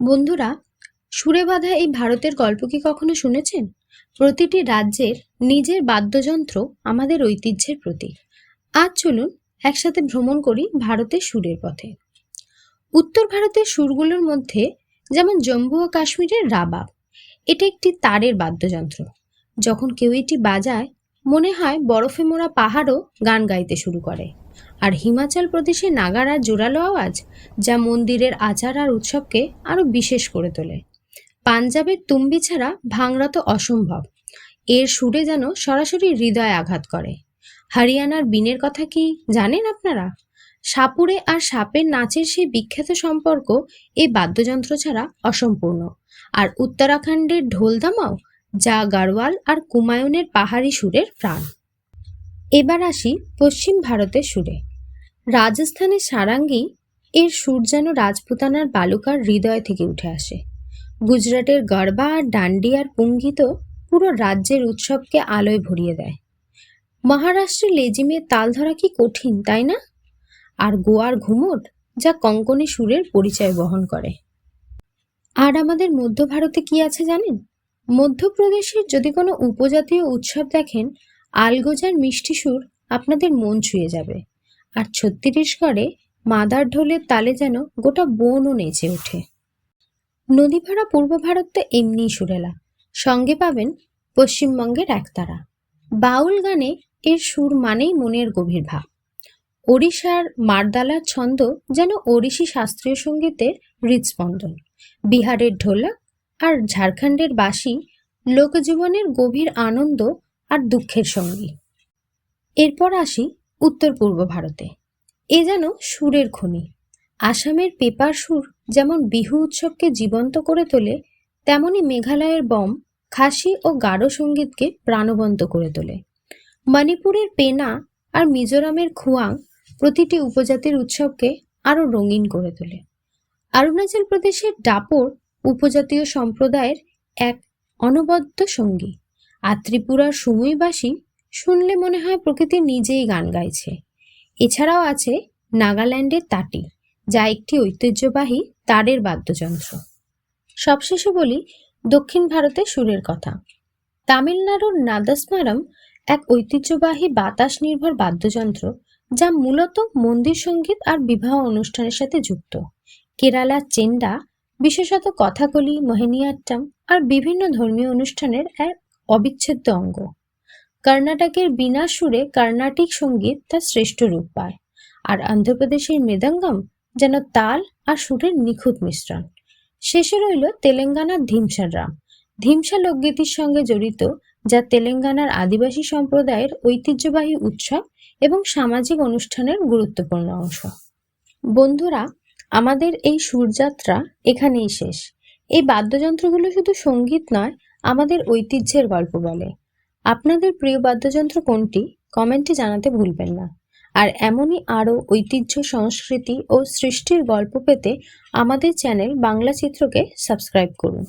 বন্ধুরা, সুরে বাঁধা এই ভারতের গল্প কি কখনো শুনেছেন? প্রতিটি রাজ্যের নিজের বাদ্যযন্ত্র আমাদের ঐতিহ্যের প্রতীক। আজ চলুন একসাথে ভ্রমণ করি ভারতের সুরের পথে। উত্তর ভারতের সুরগুলোর মধ্যে যেমন জম্মু ও কাশ্মীরের রাবাব, এটা একটি তারের বাদ্যযন্ত্র। যখন কেউ এটি বাজায়, মনে হয় বরফে মোড়া পাহাড়ও গান গাইতে শুরু করে। আর হিমাচল প্রদেশের নাগারার জোরালো আওয়াজ যা মন্দিরের আচার আর উৎসবকে আরও বিশেষ করে তোলে। পাঞ্জাবের তুম্বি ছাড়া ভাংরা তো অসম্ভব। এর সুরে যেন সরাসরি হৃদয় আঘাত করে। হরিয়ানার বিনের কথা কি জানেন আপনারা? সাপুরে আর সাপের নাচের সেই বিখ্যাত সম্পর্ক এই বাদ্যযন্ত্র ছাড়া অসম্পূর্ণ। আর উত্তরাখণ্ডের ঢোলদামাও যা গাড়ওয়াল আর কুমায়ুনের পাহাড়ি সুরের প্রাণ। এবার আসি পশ্চিম ভারতের সুরে। রাজস্থানের সারাঙ্গি এর সুর যেন রাজপুতানার বালুকার হৃদয় থেকে উঠে আসে। গুজরাটের গরবা আর ডান্ডিয়ার পুঙ্গিত পুরো রাজ্যের উৎসবকে আলোয় ভরিয়ে দেয়। মহারাষ্ট্রের লেজিমের তাল ধরা কি কঠিন, তাই না? আর গোয়ার ঘুমট যা কঙ্কনে সুরের পরিচয় বহন করে। আর আমাদের মধ্য ভারতে কি আছে জানেন? মধ্যপ্রদেশের যদি কোনো উপজাতীয় উৎসব দেখেন আলগোজার মিষ্টি সুর আপনাদের মন ছুঁয়ে যাবে। আর ছত্তিশগড়ে মাদার ঢোলের তালে যেন গোটা বনও নেচে ওঠে। নদীপাড়া পূর্ব ভারত তো এমনিই সুরেলা। সঙ্গে পাবেন পশ্চিমবঙ্গের একতারা। বাউল গানে এর সুর মানেই মনের গভীর ভাব। ওড়িশার মারদালার ছন্দ যেন ওড়িশি শাস্ত্রীয় সঙ্গীতের হৃদস্পন্দন। বিহারের ঢোলক আর ঝাড়খণ্ডের বাঁশি লোকজীবনের গভীর আনন্দ আর দুঃখের সঙ্গী। এরপর আসি উত্তর পূর্ব ভারতে। এ যেন সুরের খনি। আসামের পেপার সুর যেমন বিহু উৎসবকে জীবন্ত করে তোলে, তেমনি মেঘালয়ের বম, খাসি ও গাঢ় সঙ্গীতকে প্রাণবন্ত করে তোলে। মণিপুরের পেনা আর মিজোরামের খুয়াং প্রতিটি উপজাতির উৎসবকে আরও রঙিন করে তোলে। অরুণাচল প্রদেশের ডাপর উপজাতীয় সম্প্রদায়ের এক অনবদ্য সঙ্গী। আর ত্রিপুরার সময়বাসী শুনলে মনে হয় প্রকৃতি নিজেই গান গাইছে। এছাড়াও আছে নাগাল্যান্ডের তাটি যা একটি ঐতিহ্যবাহী তারের বাদ্যযন্ত্র। সবশেষে বলি দক্ষিণ ভারতে সুরের কথা। তামিলনাড়ুর নাদাসমারম এক ঐতিহ্যবাহী বাতাস নির্ভর বাদ্যযন্ত্র যা মূলত মন্দির সংগীত আর বিবাহ অনুষ্ঠানের সাথে যুক্ত। কেরালার চেন্ডা, বিশেষত কথাকলি, মোহিনীয়াট্টম আর বিভিন্ন ধর্মীয় অনুষ্ঠানের এক অবিচ্ছেদ্য অঙ্গ। কর্ণাটকের বিনা সুরে কর্ণাটিক সংগীত তার শ্রেষ্ঠ রূপ পায়। আর অন্ধ্রপ্রদেশের মৃদঙ্গম যেন তাল আর সুরের নিখুঁত মিশ্রণ। শেষে রইল তেলেঙ্গানার ধিমসার রাম। ধিমসা লোকগীতির সঙ্গে জড়িত, যা তেলেঙ্গানার আদিবাসী সম্প্রদায়ের ঐতিহ্যবাহী উৎসব এবং সামাজিক অনুষ্ঠানের গুরুত্বপূর্ণ অংশ। বন্ধুরা, আমাদের এই সুরযাত্রা এখানেই শেষ। এই বাদ্যযন্ত্রগুলো শুধু সংগীত নয় আমাদের ঐতিহ্যের গল্প বলে। আপনাদের প্রিয় বাদ্যযন্ত্র কোনটি? কমেন্টে জানাতে ভুলবেন না। আর এমনই আরও ঐতিহ্য, সংস্কৃতি ও সৃষ্টির গল্প পেতে আমাদের চ্যানেল বাংলা চিত্রকে সাবস্ক্রাইব করুন।